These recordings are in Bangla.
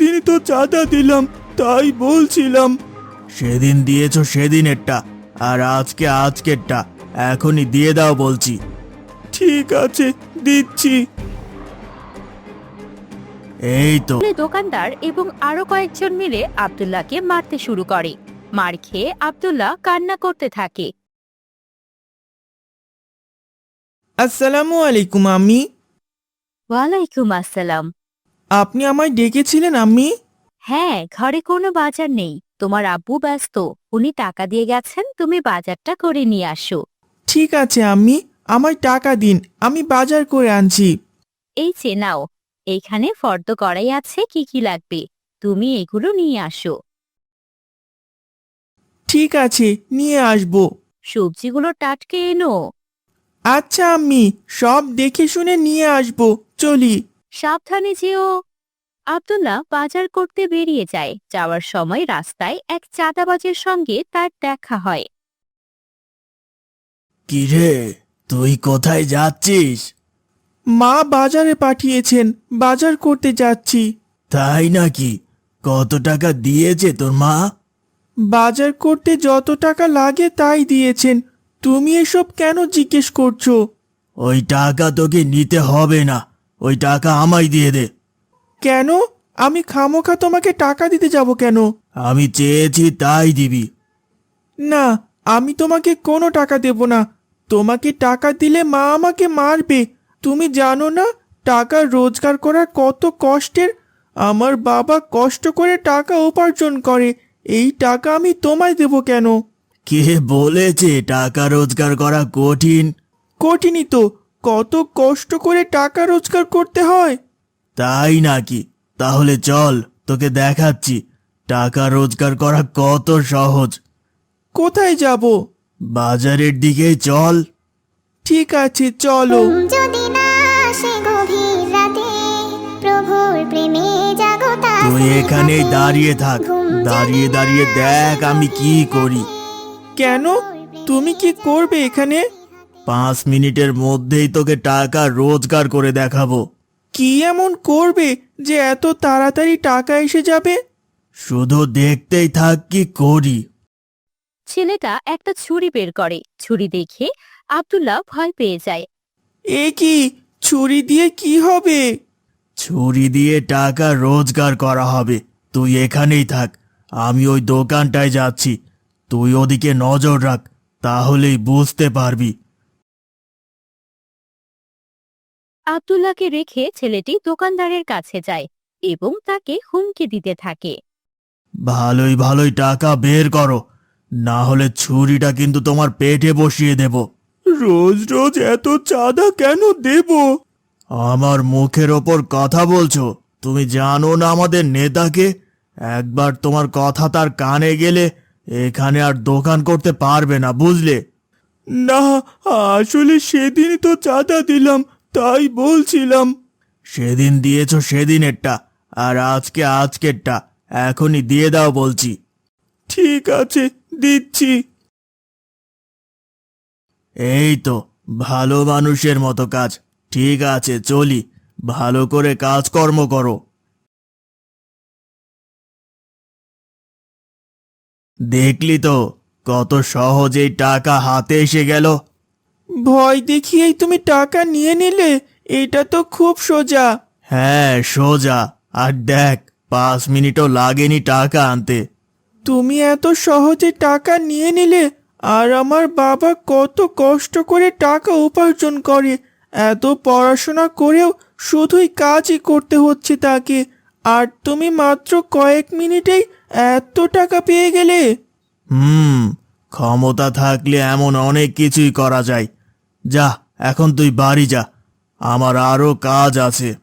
দিনই তো চাঁদা দিলাম তাই বলছিলাম। সেদিন দিয়েছ সেদিনেরটা আর আজকে আজকেরটা এখনই দিয়ে দাও বলছি। ঠিক আছে দিচ্ছি। এই তো। বলে দোকানদার এবং আরও কয়েকজন মিলে আব্দুল্লাহকে মারতে শুরু করে। মার খেয়ে আব্দুল্লাহ কান্না করতে থাকে। আসসালামু আলাইকুম আমি ওয়ালাইকুম আসসালাম। আপনি আমায় ডেকেছিলেন আমি হ্যাঁ ঘরে কোনো বাজার নেই। তোমার আব্বু ব্যস্ত উনি টাকা দিয়ে গেছেন তুমি বাজারটা করে নিয়ে আসো। ঠিক আছে আমি আমায় টাকা দিন আমি বাজার করে আনছি। এই যে নাও। এইখানে ফর্দ করাই আছে কি কি লাগবে। তুমি এগুলো নিয়ে আসো। ঠিক আছে নিয়ে আসব। সবজিগুলো টাটকে এনো। আচ্ছা আমি সব দেখে শুনে নিয়ে আসব। চলি। সাবধানে যেও। আব্দুল্লাহ বাজার করতে বেরিয়ে যায়। যাওয়ার সময় রাস্তায় এক চাঁদাবাজের সঙ্গে তার দেখা হয়। কিরে তুই কোথায় যাচ্ছিস? মা বাজারে পাঠিয়েছেন বাজার করতে যাচ্ছি। তাই নাকি? কত টাকা দিয়েছে তোর মা? বাজার করতে যত টাকা লাগে তাই দিয়েছেন। তুমি এসব কেন জিজ্ঞেস করছ? ওই টাকা তোকে নিতে হবে না। ওই টাকা আমায় দিয়ে দে। কেন? আমি খামোখা তোমাকে টাকা দিতে যাব কেন? আমি চেয়েছি তাই দিবি। না আমি তোমাকে কোনো টাকা দেব না। তোমাকে টাকা দিলে মা আমাকে মারবে। তুমি জানো না টাকা রোজগার করা কত কষ্টের? আমার বাবা কষ্ট করে টাকা উপার্জন করে। এই টাকা আমি তোমায় দেব কেন? কে বলেছে টাকা রোজগার করা কঠিন? কঠিনই তো। কত কষ্ট করে টাকা রোজগার করতে হয়। তাই নাকি? তাহলে চল তোকে দেখাচ্ছি। টাকা রোজগার করা কত সহজ। কোথায় যাব? বাজারের দিকে চল। ঠিক আছে চলো। ঘুম যদি না আসে গভীর রাতে প্রভুর প্রেমে জাগতা তুই এখানেই দাঁড়িয়ে থাক দাঁড়িয়ে দাঁড়িয়ে দেখ আমি কি করি। কেন? তুমি কি করবে এখানে? পাঁচ মিনিটের মধ্যেই তোকে টাকা রোজগার করে দেখাবো। কি এমন করবে যে এত তাড়াতাড়ি টাকা এসে যাবে? শুধু দেখতেই থাক কি করি। ছেলেটা একটা ছুরি বের করে। ছুরি দেখে আব্দুল্লাহ ভয় পেয়ে যায়। এ কি? ছুরি দিয়ে কি হবে? ছুরি দিয়ে টাকা রোজগার করা হবে। তুই এখানেই থাক। আমি ওই দোকানটায় যাচ্ছি। তুই ওদিকে নজর রাখ তাহলেই বুঝতে পারবি। আব্দুল্লাহকে রেখে ছেলেটি দোকানদারের কাছে যায় এবং তাকে হুমকি দিতে থাকে। ভালোই ভালোই টাকা বের করো, না হলে ছুরিটা কিন্তু তোমার পেটে বসিয়ে দেব। রোজ রোজ এত চাঁদা কেন দেব? আমার মুখের ওপর কথা বলছো, তুমি জানো না আমাদের নেতাকে? একবার তোমার কথা তার কানে গেলে এখানে আর দোকান করতে পারবে না, বুঝলে? না, আসলে সেদিনই তো চাঁদা দিলাম। তাই বলছিলাম। সেদিন দিয়েছ সেদিনেরটা আর আজকে আজকেরটা। এখনই দিয়ে দাও বলছি। ঠিক আছে দিচ্ছি। এই তো ভালো মানুষের মতো কাজ। ঠিক আছে চলি। ভালো করে কাজকর্ম করো। দেখলি তো কত সহজেই টাকা হাতে এসে গেল। ভয় দেখিয়েই তুমি টাকা নিয়ে নিলে এটা তো খুব সোজা। হ্যাঁ সোজা। আর দেখ পাঁচ মিনিটও লাগেনি টাকা আনতে। তুমি এত সহজে টাকা নিয়ে নিলে আর আমার বাবা কত কষ্ট করে টাকা উপার্জন করে। এত পড়াশোনা করেও শুধুই কাজই করতে হচ্ছে তাকে। আর তুমি মাত্র কয়েক মিনিটেই এত টাকা পেয়ে গেলে। হুম ক্ষমতা থাকলে এমন অনেক কিছুই করা যায়। যা এখন তুই বাড়ি যা। আমার আরও কাজ আছে।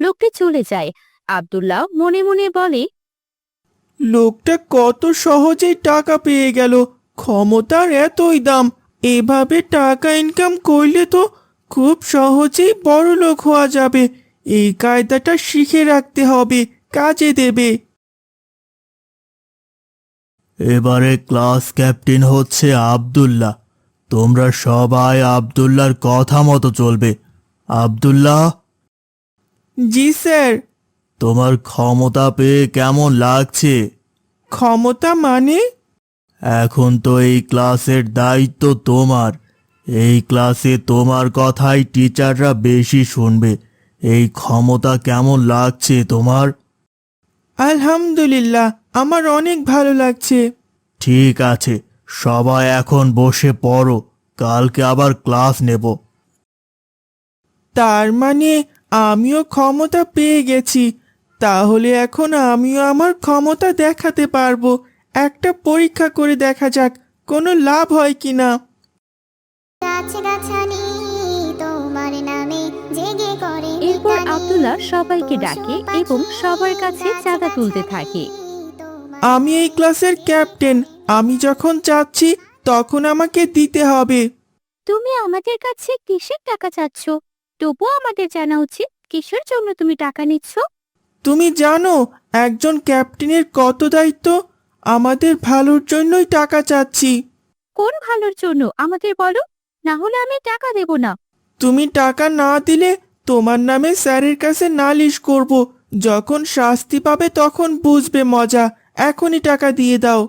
লোকটি চলে যায়। আব্দুল্লাহ মনে মনে বলে লোকটা কত সহজেই টাকা পেয়ে গেল। ক্ষমতার এতই দাম। এভাবে টাকা ইনকাম করলে তো খুব সহজেই বড় লোক হওয়া যাবে। এই কায়দাটা শিখে রাখতে হবে কাজে দেবে। এবারে ক্লাস ক্যাপ্টেন হচ্ছে আব্দুল্লাহ। তোমরা সবাই আব্দুল্লাহর কথা মতো চলবে। আব্দুল্লাহ? জি স্যার। তোমার ক্ষমতা পেয়ে কেমন লাগছে? ক্ষমতা মানে? এখন তো এই ক্লাসের দায়িত্ব তোমার। এই ক্লাসে তোমার কথাই টিচাররা বেশি শুনবে। এই ক্ষমতা কেমন লাগছে তোমার? আলহামদুলিল্লাহ আমার অনেক ভালো লাগছে। ঠিক আছে সবাই এখন বসে পড়ো কালকে আবার ক্লাস নেব। তার মানে আমিও ক্ষমতা পেয়ে গেছি তাহলে এখন আমিও আমার ক্ষমতা দেখাতে পারব। একটা পরীক্ষা করে দেখা যাক কোনো লাভ হয় কিনা। গাছ গাছালি তোমার নামে জেগে করে এরপর। আব্দুল্লাহ সবাইকে ডাকে এবং সবার কাছে চাঁদা তুলতে থাকে। আমি এই ক্লাসের ক্যাপ্টেন আমি যখন চাচ্ছি তখন আমাকে দিতে হবে। তুমি আমাদের কাছে কিসের টাকা চাচ্ছ? তবুও আমাদের জানা উচিত কিসের জন্য তুমি টাকা নিচ্ছ। তুমি জানো একজন ক্যাপ্টেনের কত দায়িত্ব? আমাদের ভালোর জন্যই টাকা চাচ্ছি। কোন ভালোর জন্য? আমাদের বলো। না হলে আমি টাকা দেব না। তুমি টাকা না দিলে তোমার নামে স্যারের কাছে নালিশ করব। যখন শাস্তি পাবে তখন বুঝবে মজা। এখনই টাকা দিয়ে দাও।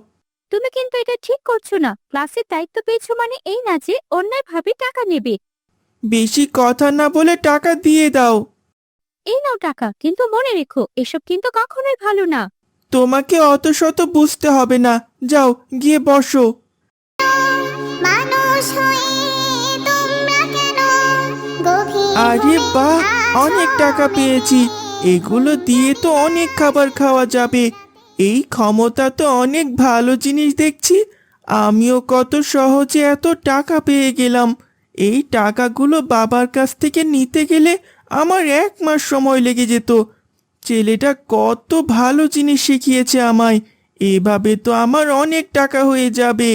তুমি কিন্তু এটা ঠিক করছ না। ক্লাসের দায়িত্ব পেয়েছ মানে এই না যে অন্যায়ভাবে টাকা নেবে। বেশি কথা না বলে টাকা দিয়ে দাও। এই নাও টাকা কিন্তু মনে রেখো এসব কিন্তু কখনোই ভালো না। তোমাকে অত শত বুঝতে হবে না। যাও গিয়ে বসো। মানুষ হয়ে তোমরা কেন গভীর আরে বাহ অনেক টাকা পেয়েছি। এগুলো দিয়ে তো অনেক খাবার খাওয়া যাবে। এই ক্ষমতা তো অনেক ভালো জিনিস দেখছি। আমিও কত সহজে এত টাকা পেয়ে গেলাম। এই টাকাগুলো বাবার কাছ থেকে নিতে গেলে আমার এক মাস সময় লেগে যেত। ছেলেটা কত ভালো জিনিস শিখিয়েছে আমায়। এভাবে তো আমার অনেক টাকা হয়ে যাবে।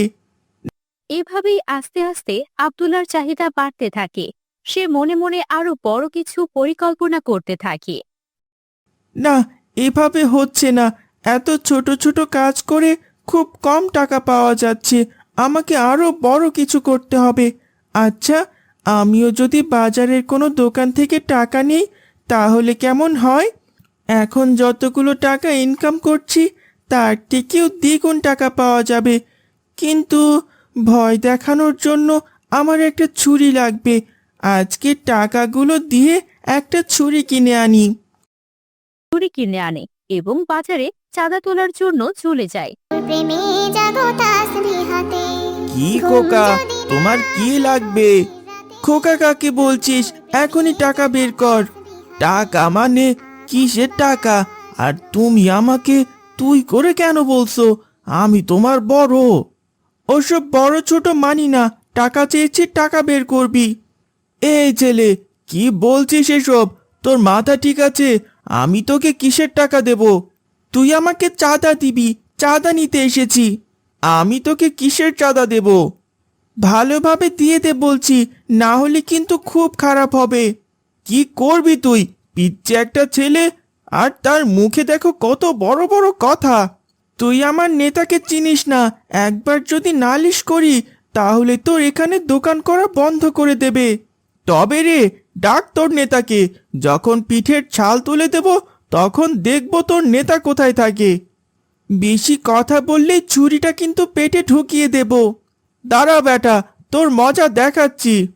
এভাবেই আস্তে আস্তে আব্দুল্লার চাহিদা বাড়তে থাকে। সে মনে মনে আরও বড় কিছু পরিকল্পনা করতে থাকে। না এভাবে হচ্ছে না। এত ছোট ছোট কাজ করে খুব কম টাকা পাওয়া যাচ্ছে। আমাকে আরও বড় কিছু করতে হবে। আচ্ছা আমিও যদি বাজারের কোনো দোকান থেকে টাকা নিই, তাহলে কেমন হয়? এখন যতগুলো টাকা ইনকাম করছি, তার থেকেও দ্বিগুণ টাকা পাওয়া যাবে। কিন্তু ভয় দেখানোর জন্য আমার একটা ছুরি লাগবে। আজকে টাকাগুলো দিয়ে একটা ছুরি কিনে আনি। ছুরি কিনে আনে এবং বাজারে চাঁদা তোলার জন্য চলে যায়। কি খোকা তোমার কি লাগবে? খোকা কাকে বলছিস? এখনই টাকা বের কর। টাকা মানে কিসের টাকা? আর তুমি আমাকে তুই করে কেন বলছো? আমি তোমার বড়। ওসব বড় ছোট মানি না টাকা চেয়েছি টাকা বের করবি। এই ছেলে কি বলছিস এসব? তোর মাথা ঠিক আছে আমি তোকে কিসের টাকা দেব? তুই আমাকে চাঁদা দিবি, চাঁদা নিতে এসেছি। আমি তোকে কিসের চাঁদা দেব? ভালোভাবে দিয়ে দে বলছি, না হলে কিন্তু খুব খারাপ হবে। কি করবি তুই পিচ্ছে একটা ছেলে? আর তার মুখে দেখো কত বড় বড় কথা। তুই আমার নেতাকে চিনিস না, একবার যদি নালিশ করি, তাহলে তোর এখানে দোকান করা বন্ধ করে দেবে। তবে রে, ডাক তোর নেতাকে, যখন পিঠের ছাল তুলে দেব তখন দেখব তোর নেতা কোথায় থাকে। বেশি কথা বললে ছুরিটা কিন্তু পেটে ঢুকিয়ে দেব। দাঁড়া বেটা তোর মজা দেখাচ্ছি।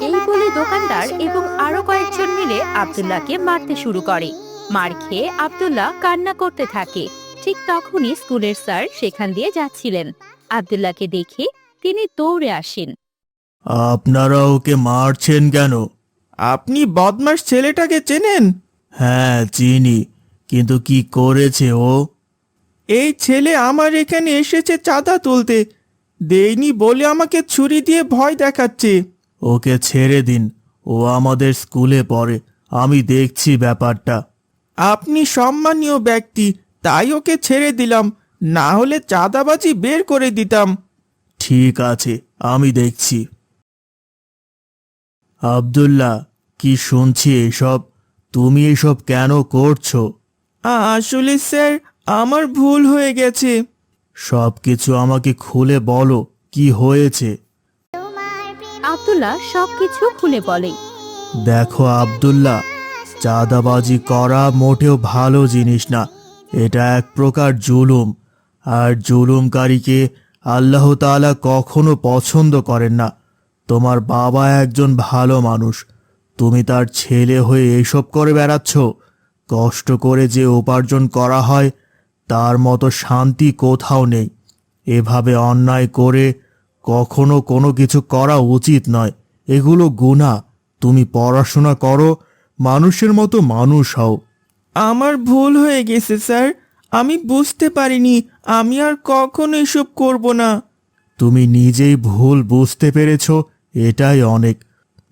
এই বলে দোকানদার এবং আরও কয়েকজন মিলে আব্দুল্লাহকে মারতে শুরু করে। মার খেয়ে আব্দুল্লাহ কান্না করতে থাকে। ঠিক তখনই স্কুলের স্যার সেখান দিয়ে যাচ্ছিলেন। আব্দুল্লাহকে দেখে তিনি দৌড়ে আসেন। আপনারা ওকে মারছেন কেন? আপনি বদমাস ছেলেটাকে চেনেন? হ্যাঁ চিনি। কিন্তু কি করেছে ও? এই ছেলে আমার এখানে এসেছে চাঁদা তুলতে। দেইনি বলে আমাকে ছুরি দিয়ে ভয় দেখাচ্ছে। ওকে ছেড়ে দিন। ও আমাদের স্কুলে পড়ে। আমি দেখছি ব্যাপারটা। আপনি সম্মানীয় ব্যক্তি তাই ওকে ছেড়ে দিলাম। না হলে চাঁদাবাজি বের করে দিতাম। ঠিক আছে আমি দেখছি। আব্দুল্লাহ কি শুনছি এসব? তুমি এসব কেন করছ? আসলে স্যার আমার ভুল হয়ে গেছে। সব কিছু আমাকে খুলে বলো কি হয়েছে? আব্দুল্লাহ সবকিছু খুলে বলে। দেখো আব্দুল্লাহ চাঁদাবাজি করা মোটেও ভালো জিনিস না। এটা এক প্রকার জুলুম। আর জুলুমকারীকে আল্লাহ তাআলা কখনো পছন্দ করেন না। তোমার বাবা একজন ভালো মানুষ। তুমি তার ছেলে হয়ে এসব করে বেড়াচ্ছ। কষ্ট করে যে উপার্জন করা হয় তার মতো শান্তি কোথাও নেই। এভাবে অন্যায় করে কখনো কোনো কিছু করা উচিত নয়। এগুলো গুণা তুমি পড়াশোনা করো মানুষের মতো মানুষ হও। আমার ভুল হয়ে গেছে স্যার। আমি বুঝতে পারিনি। আমি আর কখনো এসব করব না। তুমি নিজেই ভুল বুঝতে পেরেছ এটাই অনেক।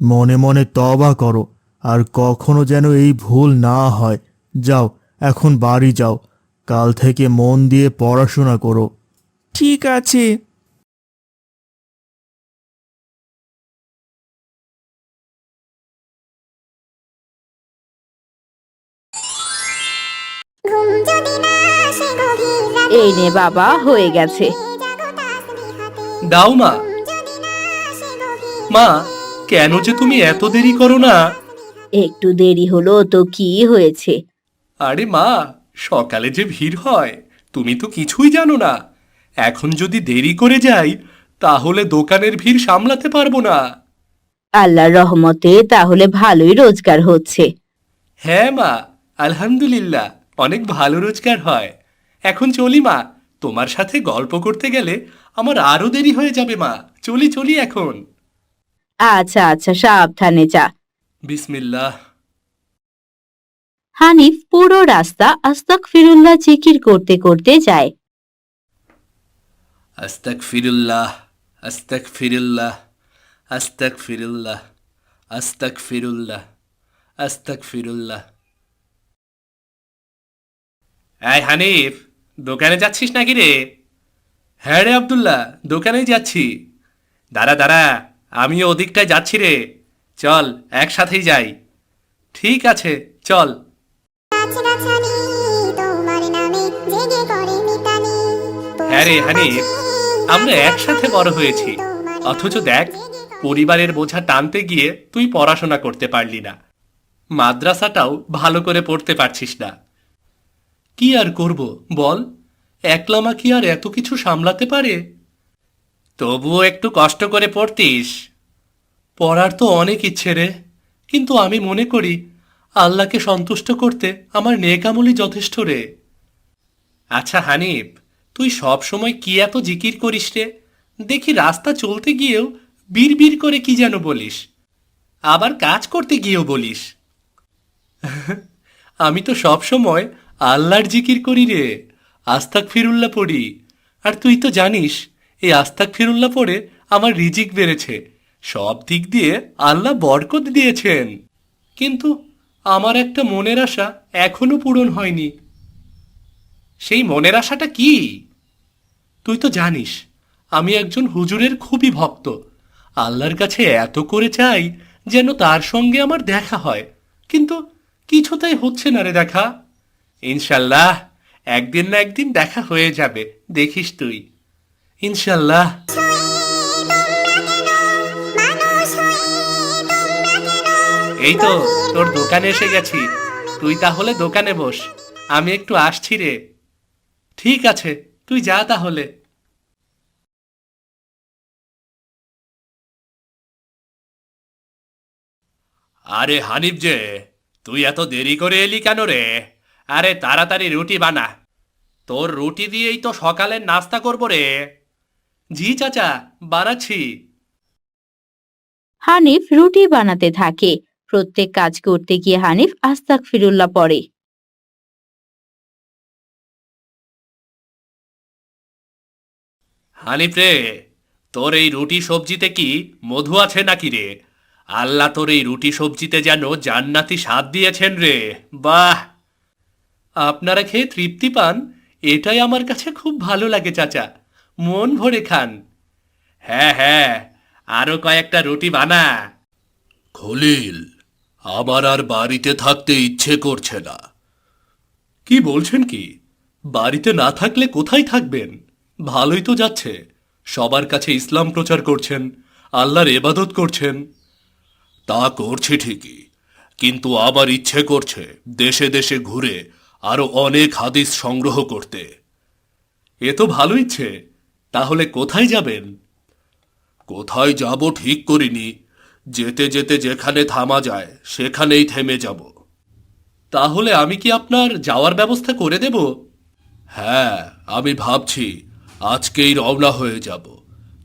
মনে মনে তবা করো আর কখনো যেন এই ভুল না হয়। যাও এখন বাড়ি যাও। কাল থেকে মন দিয়ে পড়াশোনা করো। ঠিক আছে। এই নে বাবা হয়ে গেছে। দাও মা। মা। কেন যে তুমি এত দেরি করো না? একটু দেরি হলো তো কি হয়েছে? আরে মা সকালে যে ভিড় হয় তুমি তো কিছুই জানো না। এখন যদি দেরি করে যাই তাহলে দোকানের ভিড় সামলাতে পারব না। আল্লাহর রহমতে তাহলে ভালোই রোজগার হচ্ছে। হ্যাঁ মা আলহামদুলিল্লাহ অনেক ভালো রোজগার হয়। এখন চলি মা তোমার সাথে গল্প করতে গেলে আমার আরও দেরি হয়ে যাবে মা। চলি চলি এখন। আচ্ছা আচ্ছা সাবধানে যা। বিসমিল্লাহ। হানিফ পুরো রাস্তা আস্তাক ফিরুল্লাহ জিকির করতে করতে যায়। আস্তাক ফিরুল্লাহ আস্তাক ফিরুল্লাহ আস্তাক ফিরুল্লাহ আস্তাক ফিরুল্লাহ আস্তাক ফিরুল্লাহ এই হানিফ দোকানে যাচ্ছিস নাকি রে? হ্যাঁ রে আব্দুল্লাহ দোকানেই যাচ্ছি। দাঁড়া দাঁড়া। আমিও ওদিকটায় যাচ্ছি রে। চল একসাথেই যাই। ঠিক আছে চল। হ্যাঁ রে হানিফ আমরা একসাথে বড় হয়েছি। অথচ দেখ পরিবারের বোঝা টানতে গিয়ে তুই পড়াশোনা করতে পারলি না। মাদ্রাসাটাও ভালো করে পড়তে পারছিস না। কি আর করব বল? একলামা কি আর এত কিছু সামলাতে পারে? তবুও একটু কষ্ট করে পড়তিস? পড়ার তো অনেক ইচ্ছে রে। কিন্তু আমি মনে করি, আল্লাহকে সন্তুষ্ট করতে আমার নেকামলি যথেষ্ট রে। আচ্ছা হানিফ, তুই সব সময় কি এত জিকির করিস রে? দেখি রাস্তা চলতে গিয়েও বিড় করে কি যেন বলিস। আবার কাজ করতে গিয়েও বলিস। আমি তো সব সময় আল্লাহর জিকির করি রে। আস্তাক ফিরুল্লাহ পড়ি। আর তুই তো জানিস এই আস্তাক ফিরুল্লাহ পড়ে আমার রিজিক বেড়েছে। সব দিক দিয়ে আল্লাহ বরকত দিয়েছেন। কিন্তু আমার একটা মনের আশা এখনও পূরণ হয়নি। সেই মনের আশাটা কি? তুই তো জানিস, আমি একজন হুজুরের খুবই ভক্ত। আল্লাহর কাছে এত করে চাই যেন তার সঙ্গে আমার দেখা হয়। কিন্তু কিছুতেই হচ্ছে না রে দেখা। ইনশাল্লাহ, একদিন না একদিন দেখা হয়ে যাবে, দেখিস তুই। ইনশাল্লাহ এই তো, তোর দোকানে এসে গেছি। তুই তাহলে দোকানে বস। আমি একটু আসছি রে। ঠিক আছে, তুই যা তাহলে। আরে হানিফ যে, তুই এত দেরি করে এলি কেন রে? আরে তাড়াতাড়ি রুটি বানা। তোর রুটি দিয়েই তো সকালের নাস্তা করব রে। জি চাচা বানাচ্ছি হানিফ রুটি বানাতে থাকে। প্রত্যেক কাজ করতে গিয়ে হানিফ আস্তাক ফিরুল্লাহ পড়ে। হানিফ রে তোর এই রুটি সবজিতে কি মধু আছে নাকি রে? আল্লাহ তোর এই রুটি সবজিতে যেন জান্নাতি স্বাদ দিয়েছেন রে। বাহ! আপনারা খেয়ে তৃপ্তি পান এটাই আমার কাছে খুব ভালো লাগে চাচা। মন ভরে খান। হ্যাঁ হ্যাঁ আরও কয়েকটা রুটি বানা। খলিল আমার আর বাড়িতে থাকতে ইচ্ছে করছে না। কি বলছেন কি? বাড়িতে না থাকলে কোথায় থাকবেন? ভালোই তো যাচ্ছে। সবার কাছে ইসলাম প্রচার করছেন আল্লাহর এবাদত করছেন। তা করছি ঠিকই কিন্তু আবার ইচ্ছে করছে দেশে দেশে ঘুরে আরও অনেক হাদিস সংগ্রহ করতে। এ তো ভালো ইচ্ছে। তাহলে কোথায় যাবেন? কোথায় যাব ঠিক করিনি। যেতে যেতে যেখানে থামা যায়, সেখানেই থেমে যাব। তাহলে আমি কি আপনার যাওয়ার ব্যবস্থা করে দেব? হ্যাঁ আমি ভাবছি আজকেই রওনা হয়ে যাব।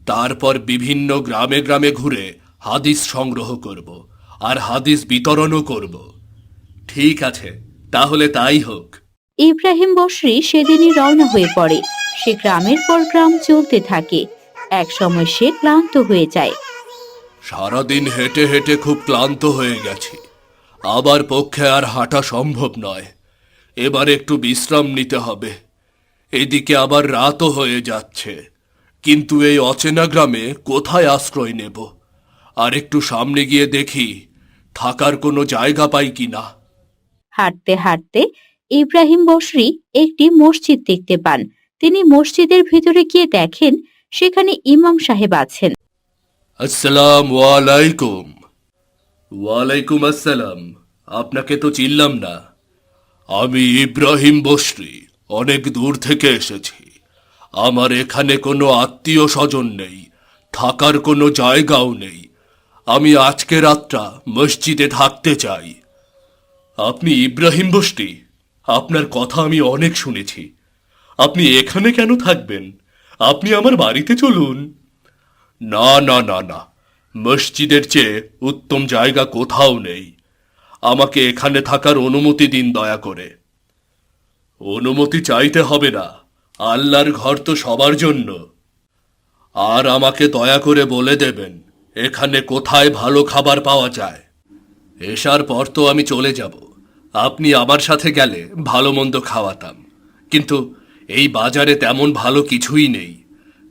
তারপর বিভিন্ন গ্রামে গ্রামে ঘুরে হাদিস সংগ্রহ করব আর হাদিস বিতরণও করব। ঠিক আছে, তাহলে তাই হোক। ইব্রাহিম বসরি সেদিনই রওনা হয়ে পড়ে। সে গ্রামের পর গ্রাম চলতে থাকে। এক সময় সে ক্লান্ত হয়ে যায়। সারাদিন হেঁটে হেঁটে খুব ক্লান্ত হয়ে গেছি। আবার পক্ষে আর হাঁটা সম্ভব নয়। এবার একটু বিশ্রাম নিতে হবে। এদিকে আবার রাতও হয়ে যাচ্ছে। কিন্তু এই অচেনা গ্রামে কোথায় আশ্রয় নেব? আর একটু সামনে গিয়ে দেখি থাকার কোনো জায়গা পাই কিনা? হাঁটতে হাঁটতে ইব্রাহিম বসরি একটি মসজিদ দেখতে পান। তিনি মসজিদের ভিতরে গিয়ে দেখেন, সেখানে ইমাম সাহেব আছেন। আসসালাম ওয়ালাইকুম আসসালাম। আপনাকে তো চিনলাম না। আমি ইব্রাহিম বসরি, অনেক দূর থেকে এসেছি। আমার এখানে কোনো আত্মীয় স্বজন নেই, থাকার কোনো জায়গাও নেই। আমি আজকে রাতটা মসজিদে থাকতে চাই। আপনি ইব্রাহিম বসতি আপনার কথা আমি অনেক শুনেছি। আপনি এখানে কেন থাকবেন? আপনি আমার বাড়িতে চলুন। না না না না। মসজিদের চেয়ে উত্তম জায়গা কোথাও নেই। আমাকে এখানে থাকার অনুমতি দিন দয়া করে। অনুমতি চাইতে হবে না। আল্লাহর ঘর তো সবার জন্য। আর আমাকে দয়া করে বলে দেবেন, এখানে কোথায় ভালো খাবার পাওয়া যায়। এসার পর তো আমি চলে যাব। আপনি আমার সাথে গেলে ভালো মন্দ খাওয়াতাম। কিন্তু এই বাজারে তেমন ভালো কিছুই নেই।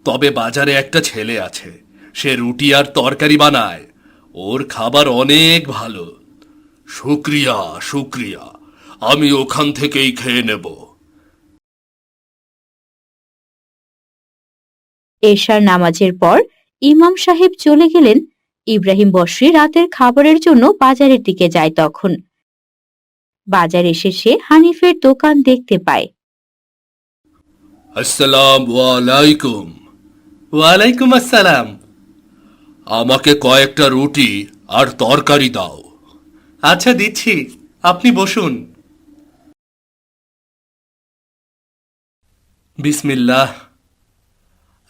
তবে বাজারে একটা ছেলে আছে, সে রুটি আর তরকারি বানায়। ওর খাবার অনেক ভালো। শুক্রিয়া শুক্রিয়া। আমি ওখান থেকেই খেয়ে নেব। এশার নামাজের পর ইমাম সাহেব চলে গেলেন। ইব্রাহিম বসরি রাতের খাবারের জন্য বাজারের দিকে যায় তখন। বাজার এসে সে হানিফের দোকান দেখতে পায়। আসসালাম ওয়ালাইকুম ওয়ালাইকুম আসসালাম। আমাকে কয়েকটা রুটি আর তরকারি দাও। আচ্ছা দিচ্ছি। আপনি বসুন। বিসমিল্লাহ।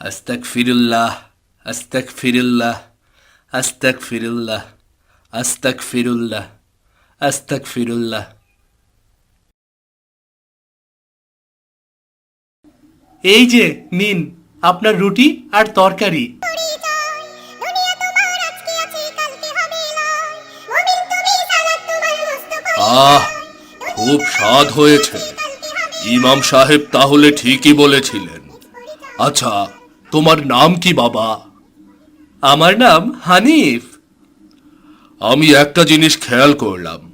আস্তাক ফিরুল্লাহ আস্তাক ফিরুল্লাহ আস্তাক ফিরুল্লাহ আস্তাক ফিরুল্লাহ আস্তাক ফিরুল্লাহ এই যে নিন আপনার রুটি আর তরকারি। আহ খুব স্বাদ হয়েছে। ইমাম সাহেব তাহলে ঠিকই বলেছিলেন। আচ্ছা তোমার নাম কি বাবা? আমার নাম হানিফ। আমি একটা জিনিস খেয়াল করলাম।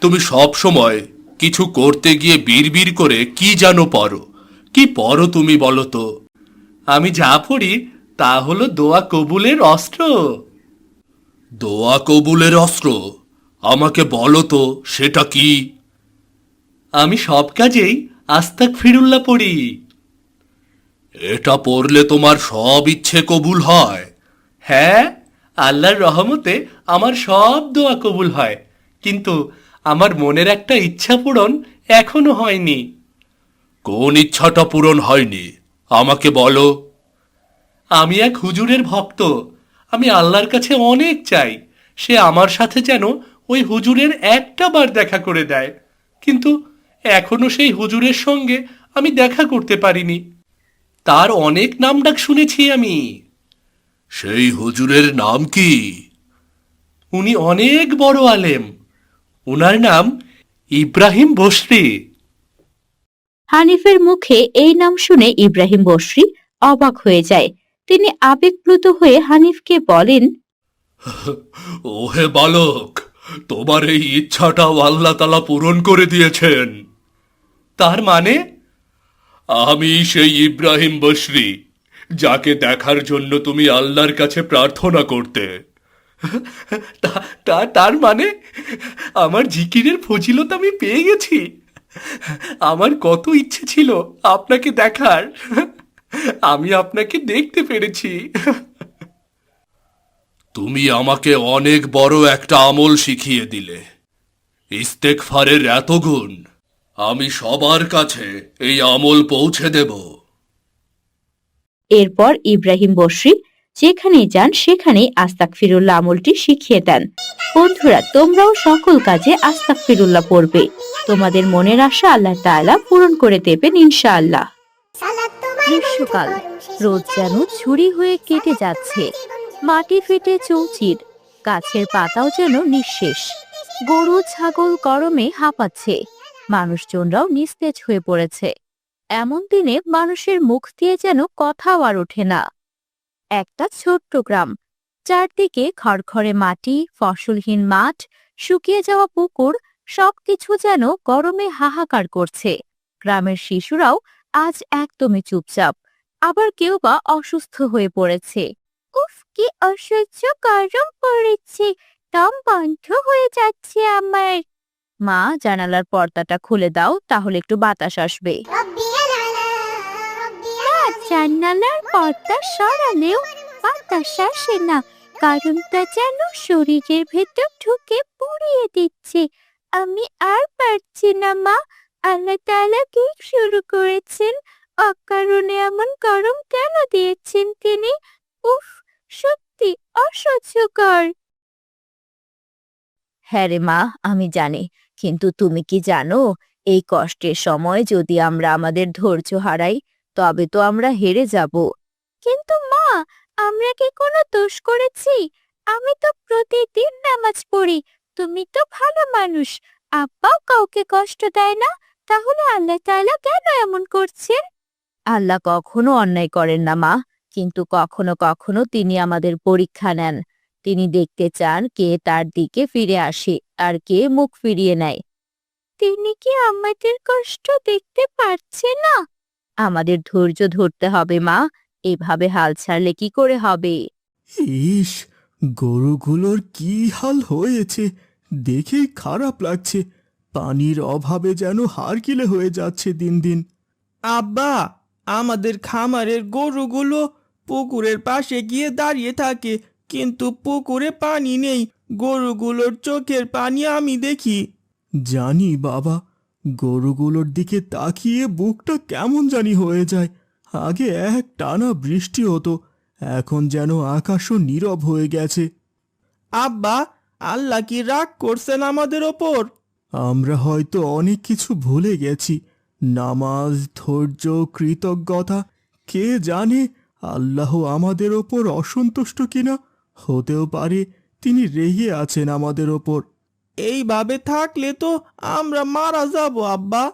তুমি সব সময় কিছু করতে গিয়ে বিড়বিড় করে কি যেন পড়ো কি পড়ো তুমি বলো তো? আমি যা পড়ি তা হলো দোয়া কবুলের অস্ত্র। দোয়া কবুলের অস্ত্র? আমাকে বলো তো সেটা কি? আমি সব কাজেই আস্তাক ফিরুল্লাহ পড়ি। এটা পড়লে তোমার সব ইচ্ছে কবুল হয়। হ্যাঁ আল্লাহর রহমতে আমার সব দোয়া কবুল হয়। কিন্তু আমার মনের একটা ইচ্ছা পূরণ এখনও হয়নি। কোন ইচ্ছাটা পূরণ হয়নি? আমাকে বলো। আমি এক হুজুরের ভক্ত। আমি আল্লাহর কাছে অনেক চাই। সে আমার সাথে যেন ওই হুজুরের একটা বার দেখা করে দেয়। কিন্তু এখনও সেই হুজুরের সঙ্গে আমি দেখা করতে পারিনি। তার অনেক নামডাক শুনেছি আমি। সেই হুজুরের নাম কি? উনি অনেক বড় আলেম। ওনার নাম ইব্রাহিম বসরি। হানিফের মুখে এই নাম শুনে ইব্রাহিম বসরি অবাক হয়ে যায়। তিনি আবেগপ্লুত হয়ে হানিফকে বলেন, ওহে বালক, তোমার এই ইচ্ছাটাও আল্লাহ তালা পূরণ করে দিয়েছেন। তার মানে আমি সেই ইব্রাহিম বসরি যাকে দেখার জন্য তুমি আল্লাহর কাছে প্রার্থনা করতে। তার মানে আমার জিকিরের ফজিলত আমি পেয়ে গেছি। আমার কত ইচ্ছে ছিল আপনাকে দেখার। আমি আপনাকে দেখতে পেরেছি। তুমি আমাকে অনেক বড় একটা আমল শিখিয়ে দিলে। ইস্তেকফারের এত গুণ আমি সবার কাছে এই আমল পৌঁছে দেব। এরপর ইব্রাহিম বসরি যেখানেই যান সেখানেই আস্তাক ফিরুল্লাহ আমলটি শিখিয়ে দেন। বন্ধুরা তোমরাও সকল কাজে আস্তাক ফিরুল্লাহ পড়বে। তোমাদের মনের আশা আল্লাহ তাআলা পূরণ করে দেবেন ইনশাআল্লাহ। গ্রীষ্মকাল রোদ যেন ছুরি হয়ে কেটে যাচ্ছে। মাটি ফেটে চৌচির গাছের পাতাও যেন নিঃশেষ। গরু ছাগল গরমে হাঁপাচ্ছে মানুষজনরাও নিস্তেজ হয়ে পড়েছে। এমন দিনে মানুষের মুখ দিয়ে যেন কথাও আর ওঠে না। একটা ছোট্ট গ্রাম। চারদিকে খড়খড়ে মাটি, ফসলহীন মাঠ, শুকিয়ে যাওয়া পুকুর, সবকিছু যেন গরমে হাহাকার করছে। গ্রামের শিশুরাও আজ একদমই চুপচাপ, আবার কেউ বা অসুস্থ হয়ে পড়েছে। উফ, কি অসহ্য গরম পড়েছে, দম বন্ধ হয়ে যাচ্ছে আমার। মা, জানালার পর্দাটা খুলে দাও, তাহলে একটু বাতাস আসবে। জানালার পর্দা সরালেও বাতাস আসে না। কারণটা যেন শরীরের ভেতর ঢুকে পুড়িয়ে দিচ্ছে। আমি আর পারছি না, মা। আল্লাহ তাআলা কি শুরু করেছেন? অকারণে এমন গরম কেন দিয়েছেন তিনি? উফ, সত্যি অসহ্যকর। হ্যাঁ রে মা, আমি জানি। কিন্তু তুমি কি জানো, এই কষ্টের সময় যদি আমরা আমাদের ধৈর্য হারাই তবে তো আমরা হেরে যাব। কিন্তু মা, আমরা কি কোনো দোষ করেছি? আমি তো প্রতিদিন নামাজ পড়ি। তুমি তো ভালো মানুষ। আব্বাও কাউকে কষ্ট দেয় না। তাহলে আল্লাহ তাআলা কেন এমন করছেন আল্লাহ কখনো অন্যায় করেন না মা। কিন্তু কখনো কখনো তিনি আমাদের পরীক্ষা নেন। তিনি দেখতে চান কে তার দিকে ফিরে আসে আর কে মুখ ফিরিয়ে নেয়। তিনি কি আমাদের কষ্ট দেখতে পারছে না? আমাদের ধৈর্য ধরতে হবে, মা। এভাবে হাল ছাড়লে কি করে হবে? ইস, গরুগুলোর কি হাল হয়েছে? দেখে খারাপ লাগছে। পানির অভাবে যেন হারকিলে হয়ে যাচ্ছে দিন দিন। আব্বা, আমাদের খামারের গরুগুলো পুকুরের পাশে গিয়ে দাঁড়িয়ে থাকে, কিন্তু পুকুরে পানি নেই। গরুগুলোর চোখের পানি আমি দেখি। জানি, বাবা গরুগুলোর দিকে তাকিয়ে বুকটা কেমন জানি হয়ে যায়। আগে এক টানা বৃষ্টি হতো এখন যেন আকাশও নীরব হয়ে গেছে। আব্বা আল্লাহ কি রাগ করছেন আমাদের ওপর? আমরা হয়তো অনেক কিছু ভুলে গেছি। নামাজ ধৈর্য কৃতজ্ঞতা কে জানে আল্লাহ আমাদের ওপর অসন্তুষ্ট কিনা? হতেও পারে তিনি রেগে আছেন আমাদের ওপর। এইভাবে থাকলে তো আমরা মারা যাব আব্বা।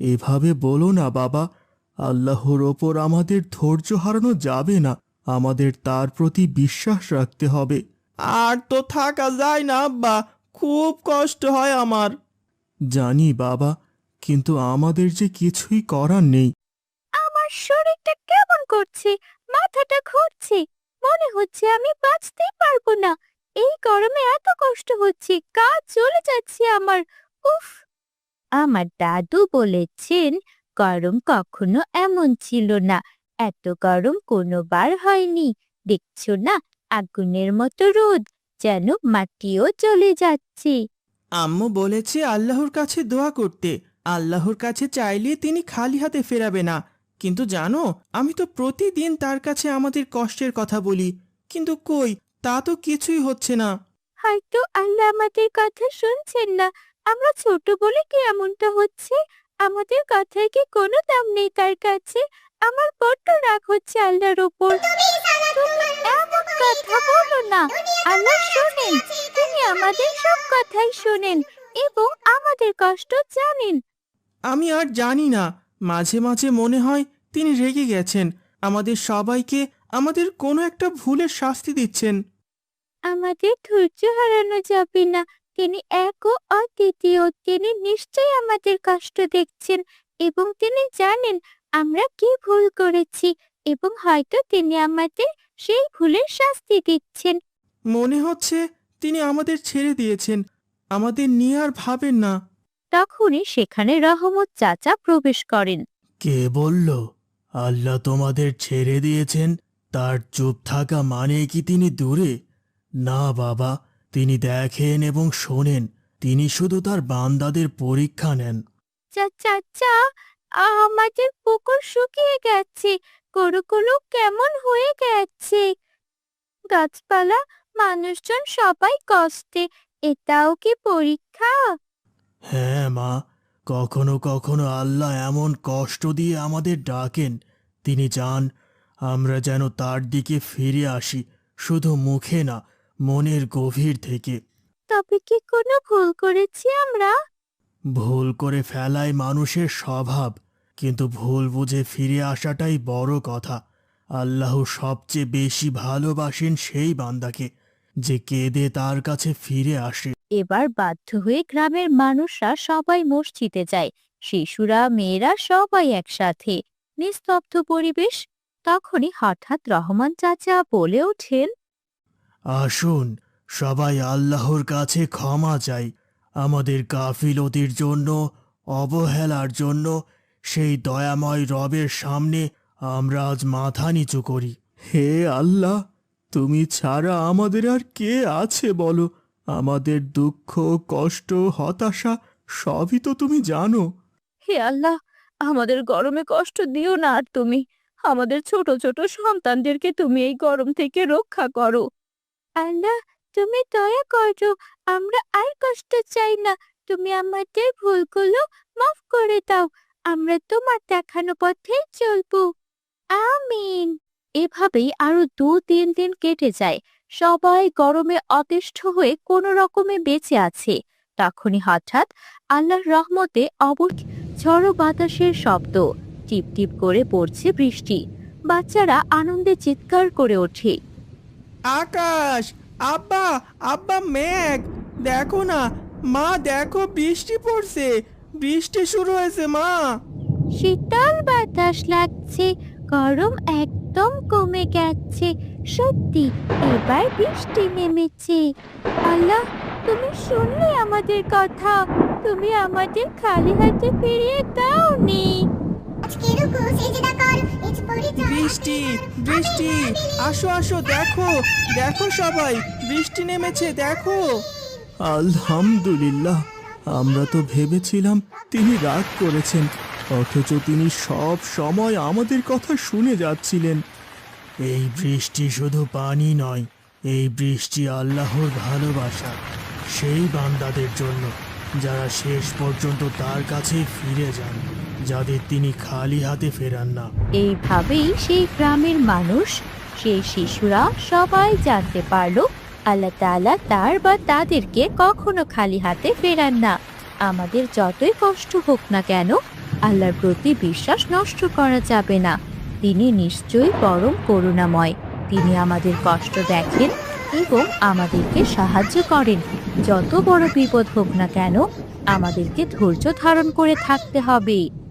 এভাবে বলো না বাবা। আল্লাহর ওপর আমাদের ধৈর্য হারানো যাবে না। আমাদের তার প্রতি বিশ্বাস রাখতে হবে। আর তো থাকা যায় না আব্বা। খুব কষ্ট হয় আমার। জানি বাবা। কিন্তু আমাদের যে কিছুই করার নেই। আমার শরীরটা কেমন করছে? মাথাটা ঘুরছে। মনে হচ্ছে আমি বাঁচতেই পারব না। এই গরমে এত কষ্ট হচ্ছে, কাজ চলে যাচ্ছে আমার। উফ! আমার দাদু বলেছেন, গরম কখনো এমন ছিল না, এত গরম কোনোবার হয়নি। দেখছ না, আগুনের মতো রোদ, যেন মাটিও চলে যাচ্ছে। আম্মু বলেছে আল্লাহর কাছে দোয়া করতে, আল্লাহর কাছে চাইলে তিনি খালি হাতে ফেরাবে না। কিন্তু জানো, আমি তো প্রতিদিন তার কাছে আমাদের কষ্টের কথা বলি। কিন্তু কই তা তো কিছুই হচ্ছে না। হয়তো আল্লাহ আমাদের কথা শুনছেন না। আমরা ছোট বলে কি এমনটা হচ্ছে? আমাদের কথায় কি কোনো দাম নেই তার কাছে? আমার বড্ড রাগ হচ্ছে আল্লাহর ওপর। তুমি এমন কথা বলো না। আল্লাহ শোনেন। তিনি আমাদের সব কথাই শোনেন এবং আমাদের কষ্ট জানেন। আমি আর জানি না। মাঝে মাঝে মনে হয় তিনি রেগে গেছেন। আমাদের সবাইকে আমাদের কোনো একটা ভুলের শাস্তি দিচ্ছেন। আমাদের ধৈর্য হারানো যাবে না। তিনি এক ও অদ্বিতীয় তিনি নিশ্চয়ই আমাদের কষ্ট দেখছেন এবং তিনি জানেন আমরা কি ভুল করেছি এবং হয়তো তিনি আমাদের সেই ভুলের শাস্তি দিচ্ছেন। মনে হচ্ছে তিনি আমাদের ছেড়ে দিয়েছেন আমাদের নিয়ে আর ভাবেন না। তখনই সেখানে রহমত চাচা প্রবেশ করেন। কে বলল আল্লাহ তোমাদের ছেড়ে দিয়েছেন? তার চুপ থাকা মানে কি তিনি দূরে? না বাবা তিনি দেখেন এবং শোনেন। তিনি শুধু তার বান্দাদের পরীক্ষা নেন। চাচা আমাদের পুকুর শুকিয়ে গেছে। গরুগুলো কেমন হয়ে গেছে। গাছপালা মানুষজন সবাই কষ্টে। এটাও কি পরীক্ষা? হ্যাঁ মা কখনো কখনো আল্লাহ এমন কষ্ট দিয়ে আমাদের ডাকেন। তিনি চান আমরা যেন তার দিকে ফিরে আসি শুধু মুখে না মনের গভীর থেকে। তবে কি কোনো ভুল করেছি আমরা? ভুল করে ফেলাই মানুষের স্বভাব কিন্তু ভুল বুঝে ফিরে আসাটাই বড় কথা। আল্লাহ সবচেয়ে বেশি ভালোবাসেন সেই বান্দাকে যে কেঁদে তার কাছে ফিরে আসে। এবার বাধ্য হয়ে গ্রামের মানুষরা সবাই মসজিদে যায় শিশুরা মেয়েরা সবাই একসাথে। নিস্তব্ধ পরিবেশ তখনই হঠাৎ রহমান চাচা বলে ওঠেন আসুন, সবাই আল্লাহর কাছে ক্ষমা চাই। আমাদের গাফিলতির জন্য, অবহেলার জন্য, সেই দয়াময় রবের সামনে আমরা আজ মাথা নিচু করি। হে আল্লাহ, তুমি ছাড়া আমাদের আর কে আছে বলো? আমাদের দুঃখ, কষ্ট, হতাশা সবই তো তুমি জানো। হে আল্লাহ, আমাদের গরমে কষ্ট দিও না আর তুমি। আমাদের ছোট ছোট সন্তানদেরকে তুমি এই গরম থেকে রক্ষা করো। আল্লাহ, তুমি দয়া করো, আমরা আর কষ্ট চাই না। তুমি আমাদের ভুলগুলো মাফ করে দাও, আমরা তোমার দেখানো পথে চলবো। আমিন। এভাবেই আরও দু তিন দিন কেটে যায়। সবাই গরমে অতিষ্ঠ হয়ে কোনো রকমে বেঁচে আছে। তখনই হঠাৎ আল্লাহর রহমতে অবর ঝড়ো বাতাসের শব্দ টিপ টিপ করে পড়ছে বৃষ্টি। বাচ্চারা আনন্দে চিৎকার করে ওঠে। আকাশ, আব্বা আব্বা মেঘ, দেখো না, মা, দেখো বৃষ্টি পড়ছে, বৃষ্টি শুরু হয়েছে, মা। শীতল বাতাস লাগছে, গরম একদম কমে গেছে, সত্যি, এবার বৃষ্টি নেমেছে। আল্লাহ, তুমি শুনলে আমাদের কথা, তুমি আমাদের খালি হাতে ফিরিয়ে দাওনি। বৃষ্টি বৃষ্টি। আসো আসো, দেখো দেখো সবাই, বৃষ্টি নেমেছে, দেখো। আলহামদুলিল্লাহ, আমরা তো ভেবেছিলাম তিনি রাগ করেছেন, অথচ তিনি সব সময় আমাদের কথা শুনে যাচ্ছিলেন। এই বৃষ্টি শুধু পানি নয়, এই বৃষ্টি আল্লাহর ভালোবাসা, সেই বান্দাদের জন্য, যারা শেষ পর্যন্ত তার কাছে ফিরে যান। যাদের তিনি খালি হাতে ফেরান না। এইভাবেই সেই গ্রামের মানুষ, সেই শিশুরা সবাই জানতে পারল আল্লাহ তাআলা তার বা তাদেরকে কখনো খালি হাতে ফেরান না। আমাদের যতই কষ্ট হোক না কেন, আল্লাহর প্রতি বিশ্বাস নষ্ট করা যাবে না। তিনি নিশ্চয়ই পরম করুণাময়। তিনি আমাদের কষ্ট দেখেন এবং আমাদেরকে সাহায্য করেন। যত বড় বিপদ হোক না কেন, আমাদেরকে ধৈর্য ধারণ করে থাকতে হবে।